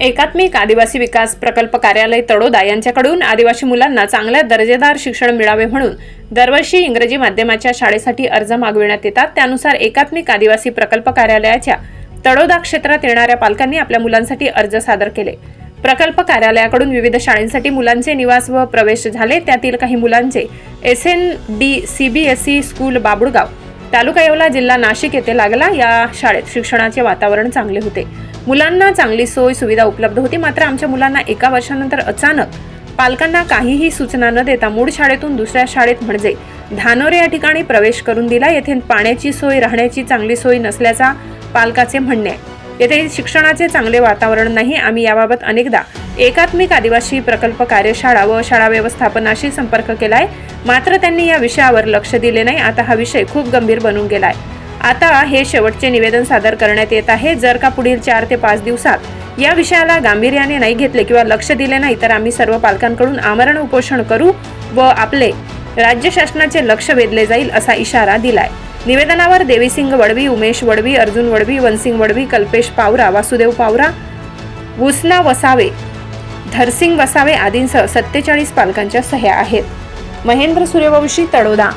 एकात्मिक आदिवासी विकास प्रकल्प कार्यालय तडोदा यांच्याकडून आदिवासी मुलांना चांगल्या दर्जेदार शिक्षण मिळावे म्हणून दरवर्षी इंग्रजी माध्यमाच्या शाळेसाठी अर्ज मागविण्यात येतात. त्यानुसार एकात्मिक आदिवासी प्रकल्प कार्यालयाच्या तडोदा क्षेत्रात येणाऱ्या पालकांनी आपल्या मुलांसाठी अर्ज सादर केले. प्रकल्प कार्यालयाकडून विविध शाळेंसाठी मुलांचे निवास व प्रवेश झाले. त्यातील काही मुलांचे S N D C B S E school Babulgaon taluka Yeola जिल्हा नाशिक येथे लागला. या शाळेत शिक्षणाचे वातावरण चांगले होते. मुलांना चांगली सोय सुविधा उपलब्ध होती. मात्र आमच्या मुलांना एका वर्षानंतर अचानक पालकांना काहीही सूचना न देता मूळ शाळेतून दुसऱ्या शाळेत म्हणजे धानोरे या ठिकाणी प्रवेश करून दिला. येथे पाण्याची सोय राहण्याची चांगली सोय नसल्याचा पालकाचे म्हणणे आहे. येथे शिक्षणाचे चांगले वातावरण नाही. आम्ही याबाबत अनेकदा एकात्मिक आदिवासी प्रकल्प कार्यशाळा व शाळा व्यवस्थापनाशी संपर्क केलाय. मात्र त्यांनी या विषयावर लक्ष दिले नाही. आता हा विषय खूप गंभीर बनून गेलाय. आता हे शेवटचे निवेदन सादर करण्यात येत आहे. जर का पुढील चार ते पाच दिवसात या विषयाला गांभीर्याने नाही घेतले किंवा लक्ष दिले नाही तर आम्ही सर्व पालकांकडून आमरण उपोषण करू व आपले राज्य शासनाचे लक्ष वेधले जाईल असा इशारा दिलाय. निवेदनावर देवीसिंग वडवी उमेश वडवी अर्जुन वडवी वनसिंग वडवी कल्पेश पावरा वासुदेव पावरा भुसना वसावे धरसिंग वसावे आदींसह सत्तेचाळीस पालकांच्या सह्या आहेत. महेंद्र सूर्यवंशी तडोदा